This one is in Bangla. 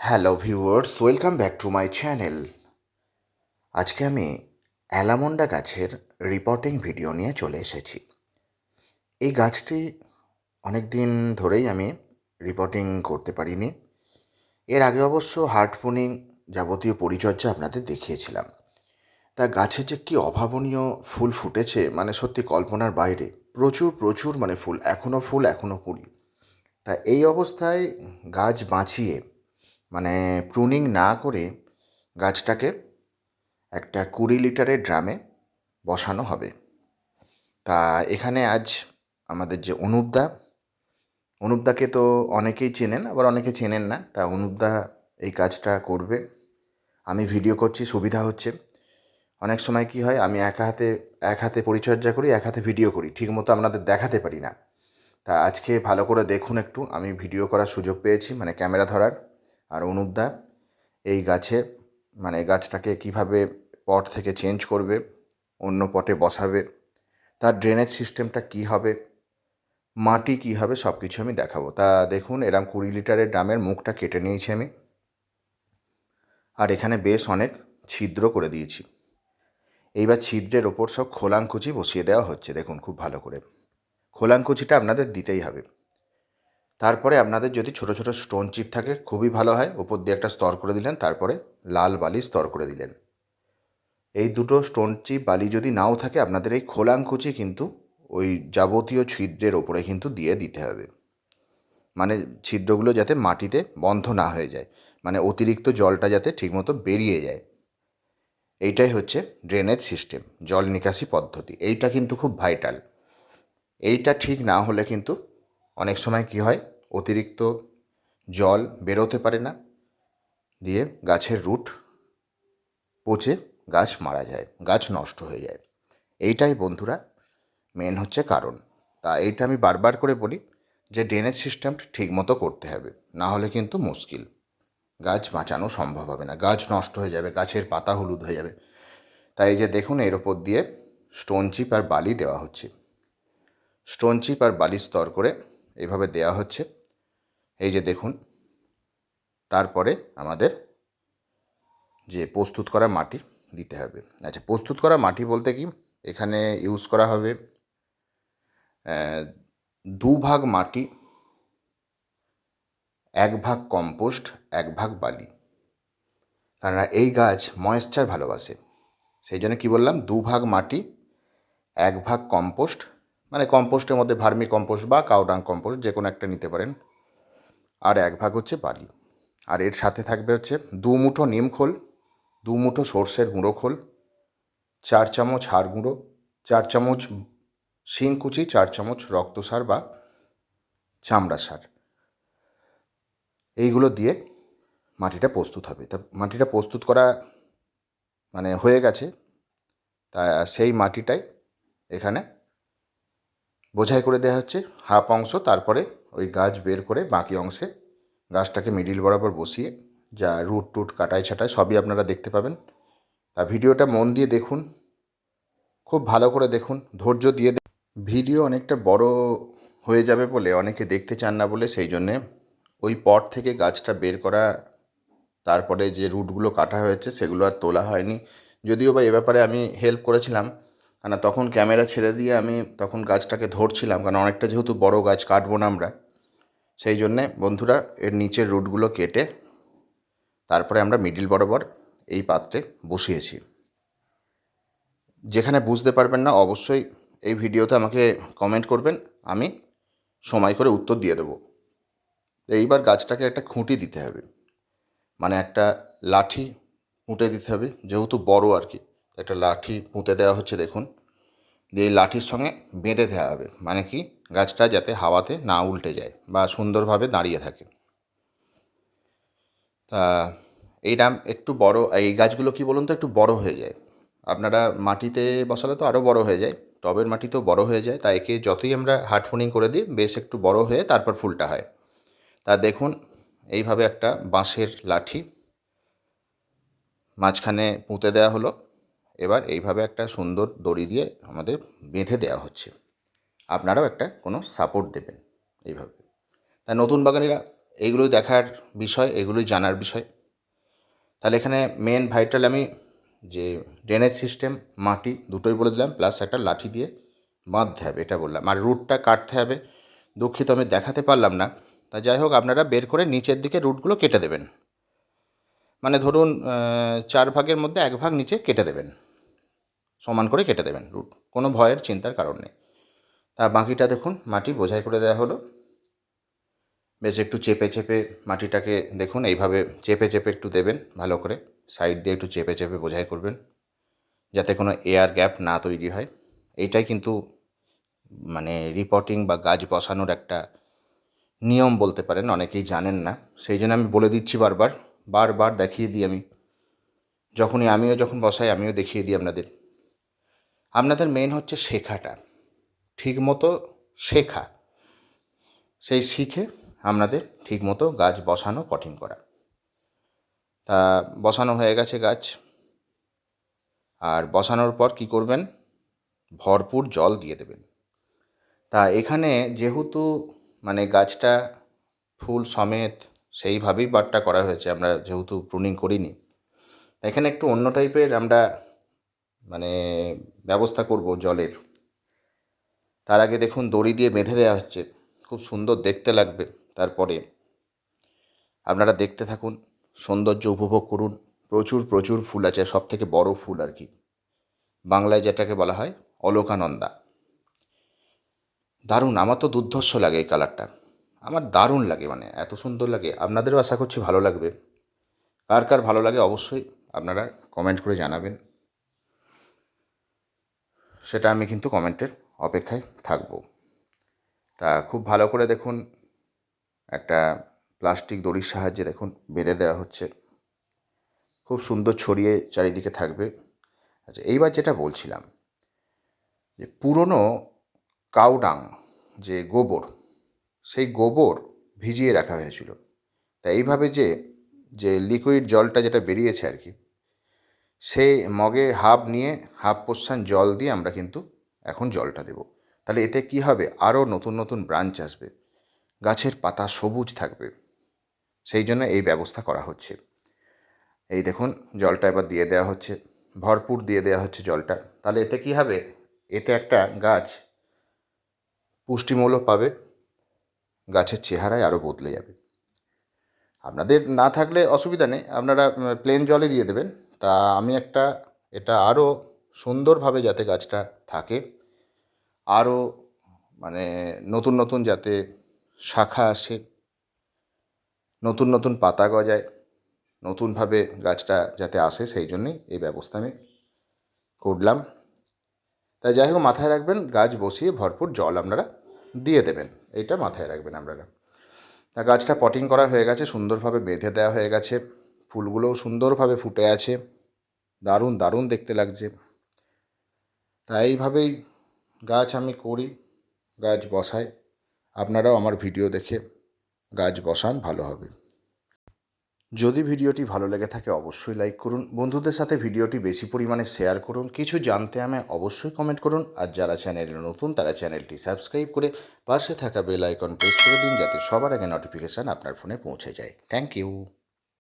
Hello viewers, welcome back to my channel. আজকে আমি অ্যালামন্ডা গাছের রিপোর্টিং ভিডিও নিয়ে চলে এসেছি। এই গাছটি অনেক দিন ধরেই আমি রিপোর্টিং করতে পারিনি। এর আগে অবশ্য হার্টফোনিং যাবতীয় পরিচর্যা আপনাদের দেখিয়েছিলাম। তা গাছে যে কি অভাবনীয় ফুল ফুটেছে মানে সত্যি কল্পনার বাইরে। প্রচুর প্রচুর মানে ফুল এখনও ফুল এখনও কুড়ি। তা এই অবস্থায় গাছ বাঁচিয়ে মানে প্রুনিং না করে গাছটাকে একটা কুড়ি লিটারের ড্রামে বসানো হবে। তা এখানে আজ আমাদের যে অনুপদা, অনুপদাকে তো অনেকেই চেনেন, আবার অনেকে চেনেন না, তা অনুপদা এই কাজটা করবে। আমি ভিডিও করছি, সুবিধা হচ্ছে। অনেক সময় কি হয়, আমি এক হাতে এক হাতে পরিচর্যা করি, এক হাতে ভিডিও করি, ঠিকমতো আপনাদের দেখাতে পারি না। তা আজকে ভালো করে দেখুন একটু, আমি ভিডিও করার সুযোগ পেয়েছি মানে ক্যামেরা ধরার। আর অনুপদা এই গাছের মানে গাছটাকে কীভাবে পট থেকে চেঞ্জ করবে, অন্য পটে বসাবে, তার ড্রেনেজ সিস্টেমটা কি হবে, মাটি কী হবে সব কিছু আমি দেখাবো। তা দেখুন, এরম কুড়ি লিটারের ড্রামের মুখটা কেটে নিয়েছি আমি। আর এখানে বেশ অনেক ছিদ্র করে দিয়েছি। এইবার ছিদ্রের ওপর সব খোলাঙ্কুচি বসিয়ে দেওয়া হচ্ছে, দেখুন খুব ভালো করে। খোলাঙ্কুচিটা আপনাদের দিতেই হবে। তারপরে আপনাদের যদি ছোটো ছোটো স্টোন চিপ থাকে, খুবই ভালো হয়। ওপর দিয়ে একটা স্তর করে দিলেন, তারপরে লাল বালি স্তর করে দিলেন। এই দুটো স্টোন চিপ বালি যদি নাও থাকে, আপনাদের এই খোলাঙ্কুচি কিন্তু ওই যাবতীয় ছিদ্রের ওপরে কিন্তু দিয়ে দিতে হবে। মানে ছিদ্রগুলো যাতে মাটিতে বন্ধ না হয়ে যায় মানে অতিরিক্ত জলটা যাতে ঠিকমতো বেরিয়ে যায়। এইটাই হচ্ছে ড্রেনেজ সিস্টেম জল নিকাশি পদ্ধতি। এইটা কিন্তু খুব ভাইটাল এইটা ঠিক না হলে কিন্তু অনেক সময় কি হয়? অতিরিক্ত জল বেরোতে পারে না। দিয়ে গাছের রুট পচে গাছ মারা যায়, গাছ নষ্ট হয়ে যায়। এইটাই বন্ধুরা মেন হচ্ছে কারণ। তা এইটা আমি বারবার করে বলি যে ড্রেনেজ সিস্টেমটা ঠিক মতো করতে হবে, না হলে কিন্তু মুশকিল। গাছ বাঁচানো সম্ভব হবে না, গাছ নষ্ট হয়ে যাবে, গাছের পাতা হলুদ হয়ে যাবে। তাই যে দেখুন, এর ওপর দিয়ে স্টোন চিপ আর বালি দেওয়া হচ্ছে। স্টোন চিপ আর বালি স্তর করে এইভাবে দেওয়া হচ্ছে। এই যে দেখুন, তারপরে আমাদের যে প্রস্তুত করা মাটি দিতে হবে। আচ্ছা প্রস্তুত করা মাটি বলতে কি? এখানে ইউজ করা হবে দু ভাগ মাটি এক ভাগ কম্পোস্ট এক ভাগ বালি। কেননা এই গাছ ময়েশ্চার ভালোবাসে। সেই জন্য কী বললাম? দু ভাগ মাটি এক ভাগ কম্পোস্ট মানে কম্পোস্টের মধ্যে ভার্মি কম্পোস্ট বা কাউডাং কম্পোস্ট যে কোনো একটা নিতে পারেন। আর এক ভাগ হচ্ছে বালি। আর এর সাথে থাকবে হচ্ছে দু মুঠো নিম খোল, দু মুঠো সর্ষের গুঁড়ো খোল, চার চামচ হাড় গুঁড়ো, চার চামচ শিংকুচি, চার চামচ রক্ত সার বা চামড়া সার। এইগুলো দিয়ে মাটিটা প্রস্তুত হবে। তা মাটিটা প্রস্তুত করা মানে হয়ে গেছে। তা সেই মাটিটাই এখানে বোঝাই করে দেওয়া হচ্ছে, হাফ অংশ তারপরে ওই গাছ বের করে বাকি অংশে গাছটাকে মিডিল বরাবর বসিয়ে যা রুট টুট কাটাই ছাটাই সবই আপনারা দেখতে পাবেন। তা ভিডিওটা মন দিয়ে দেখুন, খুব ভালো করে দেখুন, ধৈর্য দিয়ে ভিডিও অনেকটা বড় হয়ে যাবে বলে অনেকে দেখতে চান না বলে সেই জন্যে ওই পট থেকে গাছটা বের করা, তারপরে যে রুটগুলো কাটা হয়েছে সেগুলো আর তোলা হয়নি। যদিও বা এ ব্যাপারে আমি হেল্প করেছিলাম কেন তখন ক্যামেরা ছেড়ে দিয়ে আমি তখন গাছটাকে ধরছিলাম, কারণ অনেকটা যেহেতু বড় গাছ কাটবো না আমরা। সেই জন্যে বন্ধুরা, এর নিচের রুটগুলো কেটে তারপরে আমরা মিডিল বরাবর এই পাত্রে বসিয়েছি। যেখানে বুঝতে পারবেন না, অবশ্যই এই ভিডিওতে আমাকে কমেন্ট করবেন, আমি সময় করে উত্তর দিয়ে দেবো। এইবার গাছটাকে একটা খুঁটি দিতে হবে মানে একটা লাঠি পুঁতে দিতে হবে, যেহেতু বড় আর কি, একটা লাঠি পুঁতে দেওয়া হচ্ছে, দেখুন। দিয়ে লাঠির সঙ্গে বেঁধে দেওয়া হবে। মানে কি? গাছটা যাতে হাওয়াতে না উল্টে যায় বা সুন্দরভাবে দাঁড়িয়ে থাকে। তা এইটা একটু বড়, এই গাছগুলো কি বলুন তো একটু বড় হয়ে যায়? আপনারা মাটিতে বসালে তো আরও বড় হয়ে যায়। টবের মাটিতেও বড় হয়ে যায়। তাই একে যতই আমরা হার্ডফোনিং করে দিই, বেশ একটু বড় হয়ে তারপর ফুলটা হয়। তা দেখুন, এইভাবে একটা বাঁশের লাঠি মাঝখানে পুঁতে দেওয়া হলো। এবার এইভাবে একটা সুন্দর দড়ি দিয়ে আমাদের বেঁধে দেওয়া হচ্ছে। আপনারাও একটা কোনো সাপোর্ট দেবেন এইভাবে। তা নতুন বাগানিরা, এইগুলো দেখার বিষয়, এগুলোই জানার বিষয়। তাহলে এখানে মেন ভাইটাল আমি যে ড্রেনেজ সিস্টেম মাটি দুটোই বলে দিলাম প্লাস একটা লাঠি দিয়ে বাঁধতে হবে, এটা বললাম। আর রুটটা কাটতে হবে। দুঃখিত, আমি দেখাতে পারলাম না। তা যাই হোক, আপনারা বের করে নিচের দিকে রুটগুলো কেটে দেবেন। মানে ধরুন চার ভাগের মধ্যে এক ভাগ নিচে কেটে দেবেন। সমান করে কেটে দেবেন রুট কোনো ভয়ের চিন্তার কারণ নেই। তা বাকিটা দেখুন, মাটি বোঝাই করে দেওয়া হলো। বেশ একটু চেপে চেপে মাটিটাকে দেখুন, এইভাবে চেপে চেপে একটু দেবেন, ভালো করে। সাইড দিয়ে একটু চেপে চেপে বোঝাই করবেন, যাতে কোনো এয়ার গ্যাপ না তৈরি হয়। এইটাই কিন্তু মানে রিপোর্টিং বা গাছ বসানোর একটা নিয়ম বলতে পারেন, অনেকেই জানেন না। সেই জন্য আমি বলে দিচ্ছি বারবার বারবার দেখিয়ে দিই আমি। যখনই আমিও যখন বসাই, আমিও দেখিয়ে দিই আপনাদের। আপনাদের মেন হচ্ছে শেখাটা। ঠিকমতো শেখা। সেই শিখে আপনাদের ঠিকমতো গাছ বসানো কঠিন করা। তা বসানো হয়ে গেছে গাছ। আর বসানোর পর কি করবেন? ভরপুর জল দিয়ে দেবেন। তা এখানে যেহেতু মানে গাছটা ফুল সমেত সেইভাবেই বাটটা করা হয়েছে, আমরা যেহেতু প্রুনিং করিনি এখানে একটু অন্য টাইপের আমরা মানে ব্যবস্থা করব জলের। তার আগে দেখুন, দড়ি দিয়ে বেঁধে দেওয়া হচ্ছে। খুব সুন্দর দেখতে লাগবে তারপরে। আপনারা দেখতে থাকুন, সৌন্দর্য উপভোগ করুন। প্রচুর প্রচুর ফুল আছে সব থেকে বড় ফুল আর কি। বাংলায় যেটাকে বলা হয় অলোকানন্দা। দারুণ, আমার তো দুর্ধর্ষ লাগে এই কালারটা। আমার দারুণ লাগে মানে এত সুন্দর লাগে। আপনাদেরও আশা করছি ভালো লাগবে। কার কার ভালো লাগে অবশ্যই আপনারা কমেন্ট করে জানাবেন। সেটা আমি কিন্তু কমেন্টের অপেক্ষায় থাকব। তা খুব ভালো করে দেখুন, একটা প্লাস্টিক দড়ির সাহায্যে দেখুন, বেঁধে দেওয়া হচ্ছে। খুব সুন্দর ছড়িয়ে চারিদিকে থাকবে। আচ্ছা এইবার যেটা বলছিলাম, যে পুরনো কাউডাং, যে গোবর, সেই গোবর ভিজিয়ে রাখা হয়েছিল। তা এইভাবে যে যে লিকুইড জলটা যেটা বেরিয়েছে আর কি সেই মগে হাফ নিয়ে, হাফ পোর্শন জল দিয়ে আমরা কিন্তু এখন জলটা দেব। তাহলে এতে কি হবে? আরও নতুন নতুন ব্রাঞ্চ আসবে। গাছের পাতা সবুজ থাকবে। সেই জন্য এই ব্যবস্থা করা হচ্ছে। এই দেখুন, জলটা এবার দিয়ে দেওয়া হচ্ছে। ভরপুর দিয়ে দেওয়া হচ্ছে জলটা। তাহলে এতে কি হবে? এতে একটা গাছ পুষ্টিমূল্য পাবে। গাছের চেহারায় আরও বদলে যাবে। আপনাদের না থাকলে অসুবিধা নেই। আপনারা প্লেন জলে দিয়ে দেবেন। তা আমি একটা, এটা আরও সুন্দরভাবে যাতে গাছটা থাকে আরও মানে নতুন নতুন যাতে শাখা আসে, নতুন নতুন পাতা গজায়, নতুনভাবে গাছটা যাতে আসে, সেই জন্যই এই ব্যবস্থা আমি করলাম। তাই যাই হোক, মাথায় রাখবেন, গাছ বসিয়ে ভরপুর জল আপনারা দিয়ে দেবেন, এইটা মাথায় রাখবেন আপনারা। তা গাছটা পটিং করা হয়ে গেছে, সুন্দরভাবে বেঁধে দেওয়া হয়ে গেছে। ফুলগুলোও সুন্দরভাবে ফুটে আছে। দারুণ দারুণ দেখতে লাগছে। তা এইভাবেই গাছ আমি করি, গাছ বসাই। আপনারাও আমার ভিডিও দেখে গাছ বসান, ভালো হবে। যদি ভিডিওটি ভালো লেগে থাকে অবশ্যই লাইক করুন। বন্ধুদের সাথে ভিডিওটি বেশি পরিমাণে শেয়ার করুন। কিছু জানতে আমায় অবশ্যই কমেন্ট করুন। আর যারা চ্যানেলে নতুন, তারা চ্যানেলটি সাবস্ক্রাইব করে পাশে থাকা বেল আইকন প্রেস করে দিন, যাতে সবার আগে নোটিফিকেশান আপনার ফোনে পৌঁছে যায়। Thank you